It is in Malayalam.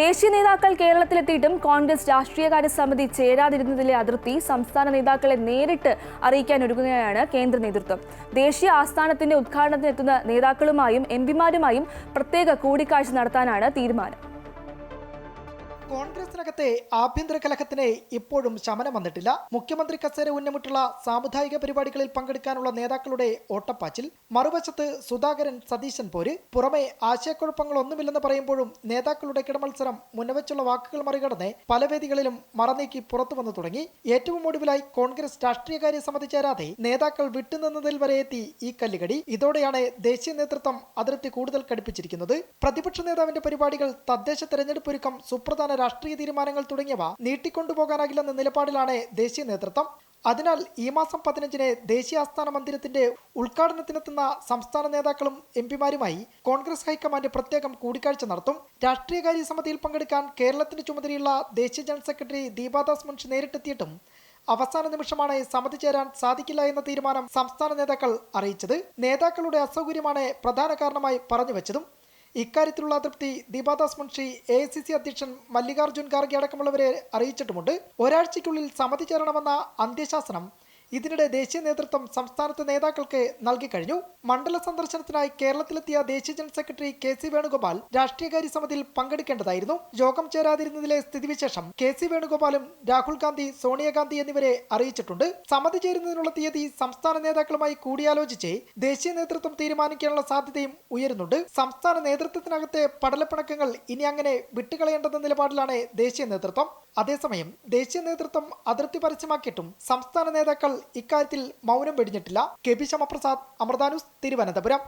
ദേശീയ നേതാക്കൾ കേരളത്തിലെത്തിയിട്ടും കോൺഗ്രസ് രാഷ്ട്രീയകാര്യ സമിതി ചേരാതിരുന്നതിലെ അതിർത്തി സംസ്ഥാന നേതാക്കളെ നേരിട്ട് അറിയിക്കാൻ ഒരുങ്ങുകയാണ് കേന്ദ്ര നേതൃത്വം. ദേശീയ ആസ്ഥാനത്തിന്റെ ഉദ്ഘാടനത്തിനെത്തുന്ന നേതാക്കളുമായും എം പിമാരുമായും പ്രത്യേക കൂടിക്കാഴ്ച നടത്താനാണ് തീരുമാനം. കോൺഗ്രസിനകത്തെ ആഭ്യന്തര കലഹത്തിന് ഇപ്പോഴും ശമനം വന്നിട്ടില്ല. മുഖ്യമന്ത്രി കസേര ഉന്നമിട്ടുള്ള സാമുദായിക പരിപാടികളിൽ പങ്കെടുക്കാനുള്ള നേതാക്കളുടെ ഓട്ടപ്പാച്ചിൽ. മറുവശത്ത് സുധാകരൻ സതീശൻ പോര്. പുറമെ ആശയക്കുഴപ്പങ്ങളൊന്നുമില്ലെന്ന് പറയുമ്പോഴും നേതാക്കളുടെ കിടമത്സരം മുന്നവച്ചുള്ള വാക്കുകൾ മറികടന്ന് പല വേദികളിലും മറനീക്കി പുറത്തു വന്നു തുടങ്ങി. ഏറ്റവും ഒടുവിലായി കോൺഗ്രസ് രാഷ്ട്രീയകാര്യ സമിതി ചേരാതെ നേതാക്കൾ വിട്ടുനിന്നതിൽ വരെ എത്തി ഈ കല്ലുകടി. ഇതോടെയാണ് ദേശീയ നേതൃത്വം അതിർത്തി കൂടുതൽ കടുപ്പിച്ചിരിക്കുന്നത് പ്രതിപക്ഷ നേതാവിന്റെ പരിപാടികൾ തദ്ദേശ തെരഞ്ഞെടുപ്പ് ഒരുക്കം സുപ്രധാന രാഷ്ട്രീയ തീരുമാനങ്ങൾ തുടങ്ങിയവ നീട്ടിക്കൊണ്ടുപോകാനാകില്ലെന്ന നിലപാടിലാണ് ദേശീയ നേതൃത്വം. അതിനാൽ ഈ മാസം പതിനഞ്ചിന് ദേശീയ ആസ്ഥാന മന്ദിരത്തിന്റെ ഉദ്ഘാടനത്തിനെത്തുന്ന സംസ്ഥാന നേതാക്കളും എം പിമാരുമായി കോൺഗ്രസ് ഹൈക്കമാൻഡ് പ്രത്യേകം കൂടിക്കാഴ്ച നടത്തും. രാഷ്ട്രീയകാര്യ സമിതിയിൽ പങ്കെടുക്കാൻ കേരളത്തിന്റെ ചുമതലയുള്ള ദേശീയ ജനറൽ സെക്രട്ടറി ദീപാദാസ് മുൻഷി നേരിട്ടെത്തിയിട്ടും അവസാന നിമിഷമാണ് സമിതി ചേരാൻ സാധിക്കില്ല എന്ന തീരുമാനം സംസ്ഥാന നേതാക്കൾ അറിയിച്ചത്. നേതാക്കളുടെ അസൗകര്യമാണ് പ്രധാന കാരണമായി പറഞ്ഞു വെച്ചതും ഇക്കാര്യത്തിലുള്ള അതൃപ്തി Deepa Das Munshi A I C C അധ്യക്ഷൻ മല്ലികാർജുൻ ഖാർഗെ അടക്കമുള്ളവരെ അറിയിച്ചിട്ടുമുണ്ട്. ഒരാഴ്ചയ്ക്കുള്ളിൽ സമിതി ചേരണമെന്ന അന്ത്യശാസനം ഇതിനിടെ ദേശീയ നേതൃത്വം സംസ്ഥാനത്തെ നേതാക്കൾക്ക് നൽകി കഴിഞ്ഞു. മണ്ഡല സന്ദർശനത്തിനായി കേരളത്തിലെത്തിയ ദേശീയ general secretary K C Venugopal രാഷ്ട്രീയകാര്യ സമിതിയിൽ പങ്കെടുക്കേണ്ടതായിരുന്നു. യോഗം ചേരാതിരുന്നതിലെ സ്ഥിതിവിശേഷം കെ സി വേണുഗോപാലും രാഹുൽ ഗാന്ധി സോണിയാഗാന്ധി എന്നിവരെ അറിയിച്ചിട്ടുണ്ട്. സമിതി ചേരുന്നതിനുള്ള തീയതി സംസ്ഥാന നേതാക്കളുമായി കൂടിയാലോചിച്ച് ദേശീയ നേതൃത്വം തീരുമാനിക്കാനുള്ള സാധ്യതയും ഉയരുന്നുണ്ട്. സംസ്ഥാന നേതൃത്വത്തിനകത്തെ പടലപ്പിണക്കങ്ങൾ ഇനി അങ്ങനെ വിട്ടുകളയേണ്ടെന്ന നിലപാടിലാണ് ദേശീയ നേതൃത്വം. അതേസമയം ദേശീയ നേതൃത്വം അതിർത്തി പരസ്യമാക്കിയിട്ടും സംസ്ഥാന നേതാക്കൾ ഇക്കാര്യത്തിൽ മൗനം വെടിഞ്ഞിട്ടില്ല. കെ പി ശ്യമപ്രസാദ് അമൃതാനുസ് തിരുവനന്തപുരം.